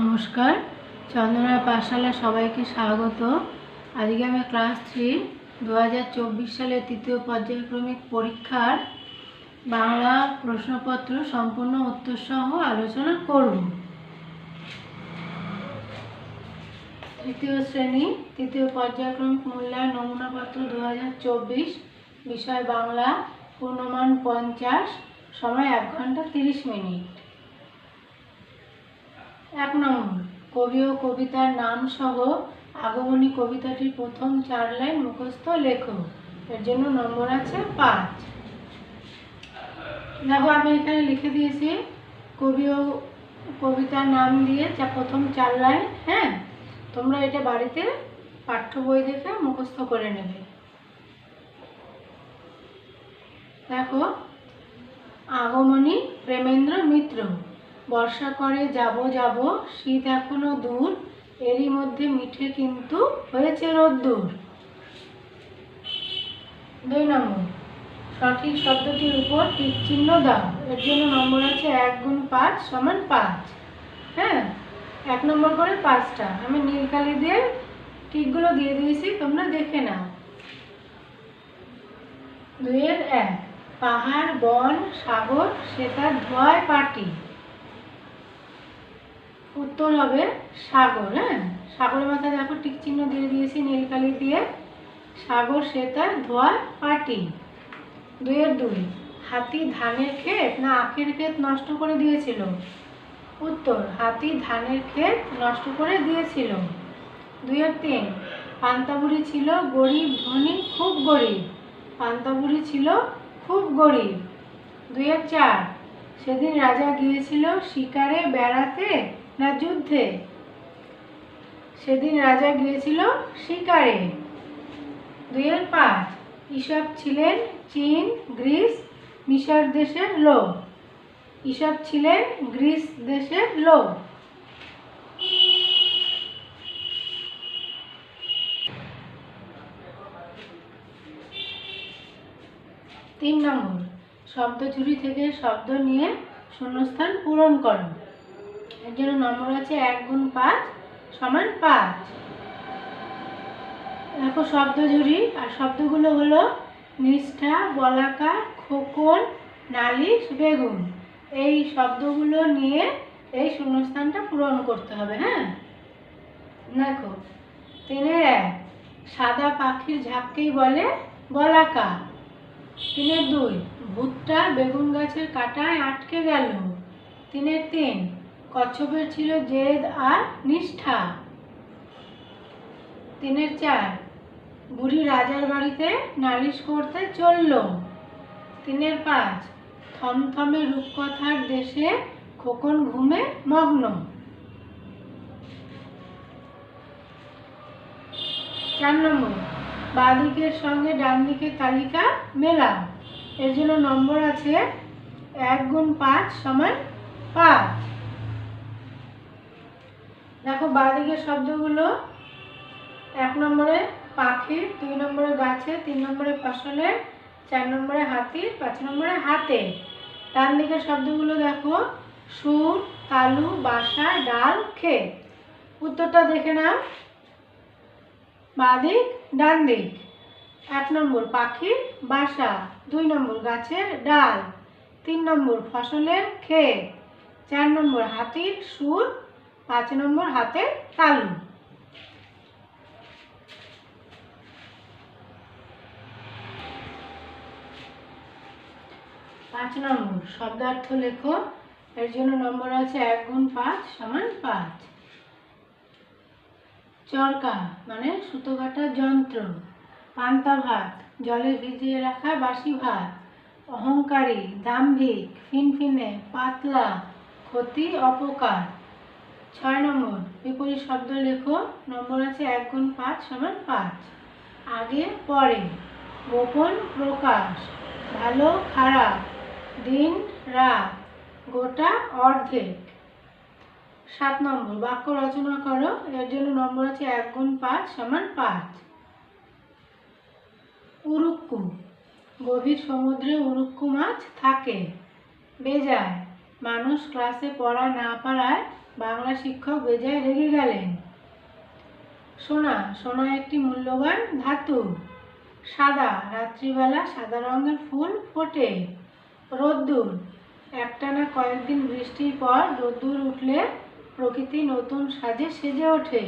নমস্কার, চন্দনা পাঠশালা সবাইকে স্বাগত। আজকে আমি ক্লাস থ্রি দু সালের তৃতীয় পর্যায়ক্রমিক পরীক্ষার বাংলা প্রশ্নপত্র সম্পূর্ণ উত্তরসহ আলোচনা করব। তৃতীয় শ্রেণি, তৃতীয় পর্যায়ক্রমিক মূল্যায়ন নমুনাপত্র দু হাজার চব্বিশ, বিষয় বাংলা, পূর্ণমান পঞ্চাশ, সময় এক ঘণ্টা তিরিশ মিনিট। এক নম্বর, কবি ও কবিতার নাম সহ আগমনী কবিতাটির প্রথম চার লাইন মুখস্থ লেখো। এর জন্য নম্বর আছে পাঁচ। দেখো, আমি এখানে লিখে দিয়েছি, কবি ও কবিতার নাম দিয়ে যা প্রথম চার লাইন হ্যাঁ? তোমরা এটা বাড়িতে পাঠ্য বই দেখে মুখস্থ করে নেবে। দেখো, আগমনী প্রেমেন্দ্র মিত্র। বর্ষা করে, যাব যাব। শীত এখনও দূর, এরই মধ্যে মিঠে কিন্তু হয়েছে রোদ্দুর। দুই নম্বর, সঠিক শব্দটির উপর টিক চিহ্ন দাও। এর জন্য নম্বর আছে এক গুণ পাঁচ সমান পাঁচ। হ্যাঁ? এক নম্বর করে পাঁচটা। আমি নীল কালি দিয়ে টিকগুলো দিয়ে দিয়েছি, তোমরা দেখে নাও। দুইয়ের এক, পাহাড়, বন, সাগর সেটার ধোয়ায় পাটি। উত্তর হবে সাগর হ্যাঁ? সাগরের মাথায় দেখো টিক চিহ্ন দিয়ে দিয়েছি নীলকালি দিয়ে। সাগর সেতার ধোয়া পাটি। দুইয়ের দুই। হাতি ধানের ক্ষেত? না, আখের ক্ষেত নষ্ট করে দিয়েছিল। উত্তর, হাতি ধানের ক্ষেত নষ্ট করে দিয়েছিল। দুইয়ের তিন। পান্তাবুড়ি ছিল গরিব, ধনী, খুব গরিব। পান্তাবুড়ি ছিল খুব গরিব। দুইয়ের চার। সেদিন রাজা গিয়েছিল শিকারে বেড়াতে। না, যুদ্ধে। সেদিন রাজা গিয়েছিল শিকারে। দুইয়ের পাঁচ। ইসব ছিলেন চীন, গ্রিস, মিশর দেশের লোক। ইসব ছিলেন গ্রিস দেশের লোক। তিন নম্বর। শব্দ চুরি থেকে শব্দ নিয়ে শূন্যস্থান পূরণ করো। এর জন্য নম্বর আছে এক গুণ পাঁচ সমান পাঁচ। দেখো শব্দ জুড়ি, আর শব্দগুলো হলো নিষ্ঠা বলাকা খোকন, নালিশ, বেগুন। এই শব্দগুলো নিয়ে এই শূন্যস্থানটা পূরণ করতে হবে হ্যাঁ? দেখো, তিনের এক, সাদা পাখির ঝাঁককেই বলে বলাকা তিনের দুই, ভুট্টা বেগুন গাছের কাঁটায় আটকে গেল। তিনের তিন কচ্ছপের ছিল জেদ আর নিষ্ঠা। তিনের চার, বুড়ি রাজার বাড়িতে নালিশ করতে চলল। তিনের পাঁচ, থমথমে রূপকথার দেশে খোকন ঘুমে মগ্ন। চার নম্বর বাঁদিকের সঙ্গে ডান দিকের তালিকা মেলা। এর জন্য নম্বর আছে এক গুণ পাঁচ সমান পাঁচ। দেখো বাঁদিকের শব্দগুলো এক নম্বরে পাখির, দুই নম্বরে গাছে তিন নম্বরে ফসলের, চার নম্বরে হাতির, পাঁচ নম্বরে হাতে। ডান দিকের শব্দগুলো দেখো, সুর, তালু, বাসা, ডাল খে উত্তরটা দেখে নাও। বাদিক ডান দিক এক নম্বর পাখির, বাসা, দুই নম্বর গাছের ডাল, তিন নম্বর ফসলের খে চার নম্বর হাতির, সুর পাঁচ নম্বর হাতের তালু। পাঁচ নম্বর, শব্দার্থ লেখো। এর জন্য নম্বর আছে এক গুণ পাঁচ সমান পাঁচ। চরকা মানে সুতো কাটার যন্ত্র। পান্তা ভাত, জলে ভিজিয়ে রাখা বাসি ভাত। অহংকারী, দাম্ভিক, ফিনফিনে, পাতলা, ক্ষতি, অপকার। ছয় নম্বর, বিপরীত শব্দ লেখো, নম্বর আছে এক গুণ পাঁচ সমান পাঁচ। আগে, পরে, গোপন প্রকাশ, ভালো, খারাপ, দিন, রাত, গোটা, অর্ধেক। সাত নম্বর, বাক্য রচনা করো, এর জন্য নম্বর আছে এক গুণ পাঁচ সমান পাঁচ। উরুক্কু, গভীর সমুদ্রে উরুক্কু মাছ থাকে। বেজায়, মানুষ ক্লাসে পড়া না পারায় বাংলা শিক্ষক বেজায় রেগে গেলেন। সোনা সোনা একটি মূল্যবান ধাতু। সাদা, রাত্রিবেলা সাদা রঙের ফুল ফোটে। রোদ্দুর। একটানা কয়েকদিন বৃষ্টির পর রোদ্দুর উঠলে প্রকৃতি নতুন সাজে সেজে ওঠে।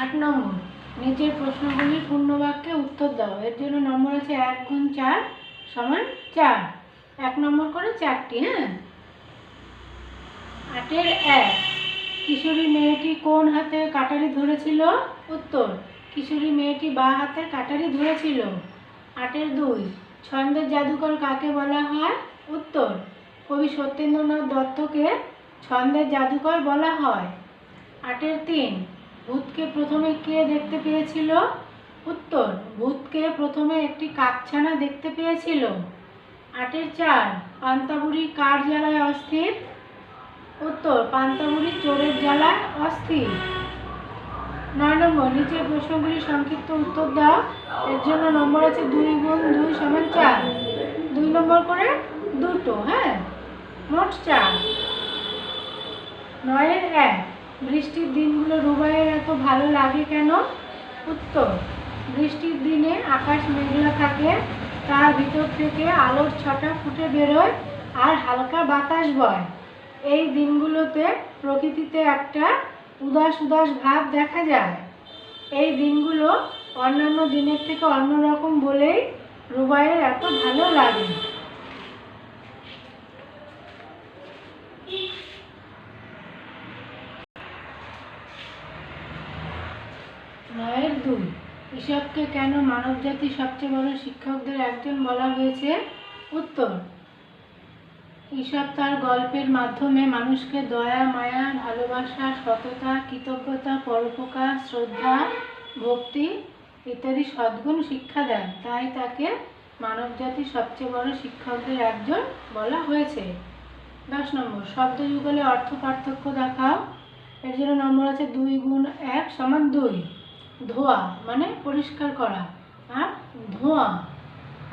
আট নম্বর। নিচের প্রশ্নগুলির পূর্ণবাক্যে উত্তর দাও। এর জন্য নম্বর আছে এক গুণ চার সমান চার। এক নম্বর করে চারটি হ্যাঁ? আটের এক। কিশোরী মেয়েটি কোন হাতে কাটারি ধরেছিল? উত্তর, কিশোরী মেয়েটি বা হাতে কাটারি ধরেছিল। আটের দুই। ছন্দের জাদুকর কাকে বলা হয়? উত্তর, কবি সত্যেন্দ্রনাথ দত্তকে ছন্দের জাদুকর বলা হয়। আটের তিন। ভূতকে প্রথমে কে দেখতে পেয়েছিল? উত্তর, ভূতকে প্রথমে একটি কাকছানা দেখতে পেয়েছিল। আটের চার, পান্তাবুড়ি কার জ্বালায় অস্থির? উত্তর, পান্তাবুড়ি চোরের জ্বালায় অস্থির। নয় নম্বর, নিচের প্রশ্নগুলি সংক্ষিপ্ত উত্তর দাও। এর জন্য নম্বর আছে দুই গুণ দুই সমান চার। দুই নম্বর করে দুটো হ্যাঁ? মোট চার। নয়ের এক বৃষ্টির দিনগুলো রুবাইয়ের এত ভালো লাগে কেন? উত্তর বৃষ্টির দিনে আকাশ মেঘলা থাকে, তার ভিতর থেকে আলোর ছটা ফুটে বেরোয় আর হালকা বাতাস বয়। এই দিনগুলোতে প্রকৃতিতে একটা উদাস উদাস ভাব দেখা যায়। এই দিনগুলো অন্যান্য দিনের থেকে অন্যরকম বলেই রুবাইয়ের এত ভালো লাগে নয়ের দুই এসবকে কেন মানবজাতির সবচেয়ে বড় শিক্ষকদের একজন বলা হয়েছে উত্তর। ঈশব তার গল্পের মাধ্যমে মানুষকে দয়া, মায়া, ভালোবাসা, সততা, কৃতজ্ঞতা, পরোপকার, শ্রদ্ধা, ভক্তি ইত্যাদি সদ্গুণ শিক্ষা দেন। তাই তাকে মানবজাতির সবচেয়ে বড় শিক্ষকদের একজন বলা হয়েছে। দশ নম্বর শব্দ যুগলে অর্থ পার্থক্য দেখাও। এর জন্য নম্বর আছে দুই গুণ এক সমান দুই। ধোয়া মানে পরিষ্কার করা। আর ধোঁয়া,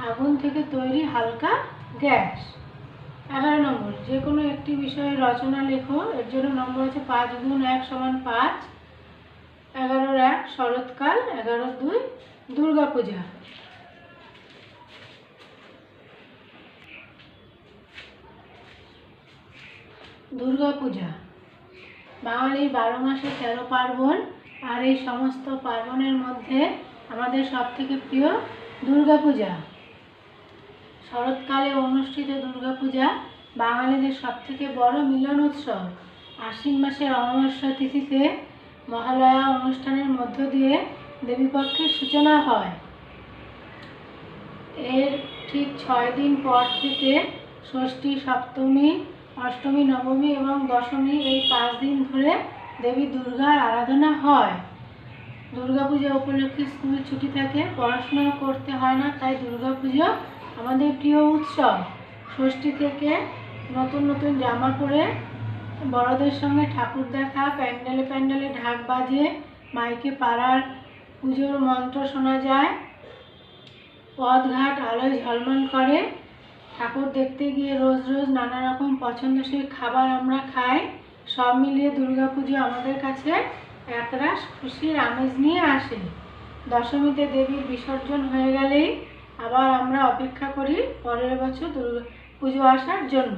আগুন থেকে তৈরি হালকা গ্যাস। এগারো নম্বর যে কোনো একটি বিষয়ে রচনা লেখো। এর জন্য নম্বর আছে পাঁচ গুণ এক সমান পাঁচ। এগারোর এক শরৎকাল এগারো দুই দুর্গা পূজা দুর্গা পূজা বাঙালির বারো মাসে তেরো পার্বণ আর এই সমস্ত পার্বণের মধ্যে আমাদের সব থেকে প্রিয় দুর্গা পূজা শরৎকালে অনুষ্ঠিত দুর্গাপূজা বাঙালিদের সবথেকে বড় মিলন উৎসব। আশ্বিন মাসের অমাবস্যা তিথিতে মহালয়া অনুষ্ঠানের মধ্য দিয়ে দেবীপক্ষের সূচনা হয়। এর ঠিক ছয় দিন পর থেকে ষষ্ঠী, সপ্তমী, অষ্টমী, নবমী এবং দশমী এই পাঁচ দিন ধরে দেবী দুর্গার আরাধনা হয়। দুর্গাপূজা উপলক্ষে স্কুল ছুটি থাকে, পড়াশোনা করতে হয় না, তাই দুর্গাপুজো আমাদের প্রিয় উৎসব। ষষ্ঠী থেকে নতুন নতুন জামা পরে বড়দের সঙ্গে ঠাকুর দেখা, প্যান্ডেলে প্যান্ডেলে ঢাক বাজে, মাইকে পাড়ার পুজোর মন্ত্র শোনা যায়, পথঘাট আলোয় ঝলমল করে। ঠাকুর দেখতে গিয়ে রোজ রোজ নানা রকম পছন্দসই খাবার আমরা খাই। সব মিলিয়ে দুর্গাপুজো আমাদের কাছে একরাশ খুশির আমেজ নিয়ে আসে দশমীতে দেবীর বিসর্জন হয়ে গেলেই আবার আমরা অপেক্ষা করি পরের বছর দুর্গা পুজো আসার জন্য।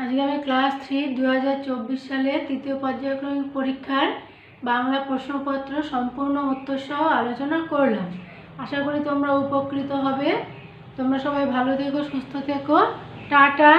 আজকে আমি ক্লাস থ্রি দু হাজার চব্বিশ সালে তৃতীয় পর্যায়ক্রমিক পরীক্ষার বাংলা প্রশ্নপত্র সম্পূর্ণ উত্তর সহ আলোচনা করলাম। আশা করি তোমরা উপকৃত হবে। তোমরা সবাই ভালো থেকো, সুস্থ থেকো। টাটা।